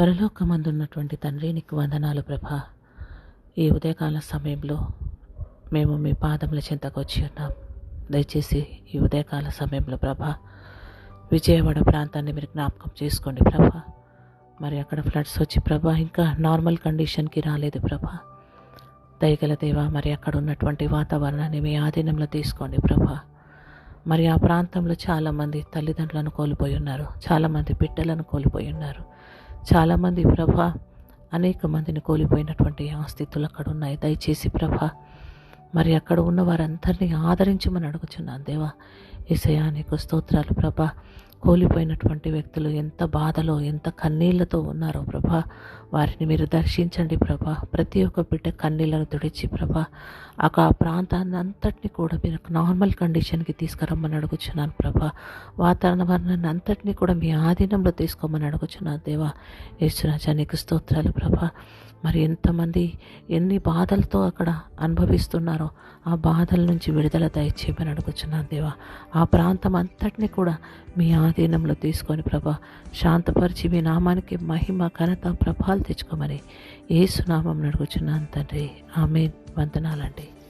పరలోకమందున్నటువంటి తండ్రి నీకు వందనాలు ప్రభా. ఈ ఉదయకాల సమయంలో మేము మీ పాదముల చెంతకు వచ్చి ఉన్నాం. దయచేసి ఈ ఉదయకాల సమయంలో ప్రభా విజయవాడ ప్రాంతాన్ని మీరు జ్ఞాపకం చేసుకోండి ప్రభా. మరి అక్కడ ఫ్లడ్స్ వచ్చి ప్రభా ఇంకా నార్మల్ కండిషన్కి రాలేదు ప్రభా. దయగల దేవా మరి అక్కడ ఉన్నటువంటి వాతావరణాన్ని మీ ఆధీనంలో తీసుకోండి ప్రభా. మరి ఆ ప్రాంతంలో చాలామంది తల్లిదండ్రులను కోల్పోయి ఉన్నారు చాలామంది బిడ్డలను కోల్పోయి ఉన్నారు. చాలామంది ప్రభా అనేక మందిని కోల్పోయినటువంటి ఆస్థితులు అక్కడ ఉన్నాయి దయచేసి ప్రభా మరి అక్కడ ఉన్న వారందరినీ ఆదరించమని అడుగుచున్నాను. దేవా ఏసయా నీకు స్తోత్రాలు ప్రభా. కోల్పోయినటువంటి వ్యక్తులు ఎంత బాధలో ఎంత కన్నీళ్ళతో ఉన్నారో ప్రభా. వారిని మీరు దర్శించండి ప్రభా. ప్రతి ఒక్క బిడ్డ కన్నీళ్ళను తుడిచి ప్రభా. ఆ ప్రాంతాన్ని అంతటిని కూడా మీరు నార్మల్ కండిషన్కి తీసుకురమ్మని అడుగుచున్నాను ప్రభా. వాతావరణాన్ని అంతటిని కూడా మీ ఆధీనంలో తీసుకోమని అడుగుచున్నాను దేవా. యేసురాజా నీకు స్తోత్రాలు ప్రభా. మరి ఎంతమంది ఎన్ని బాధలతో అక్కడ అనుభవిస్తున్నారో ఆ బాధల నుంచి విడుదల దయచేయమని అడుగుచున్నాను దేవా. ఆ ప్రాంతం అంతటిని కూడా మీ ఆధీనంలో తీసుకొని ప్రభా శాంతపరిచి మీ నామానికి మహిమ ఘనత ప్రభాలు తెచ్చుకోమని ఏసునామం అడుగుచున్నాను తండ్రి. ఆమె వందనాలండి.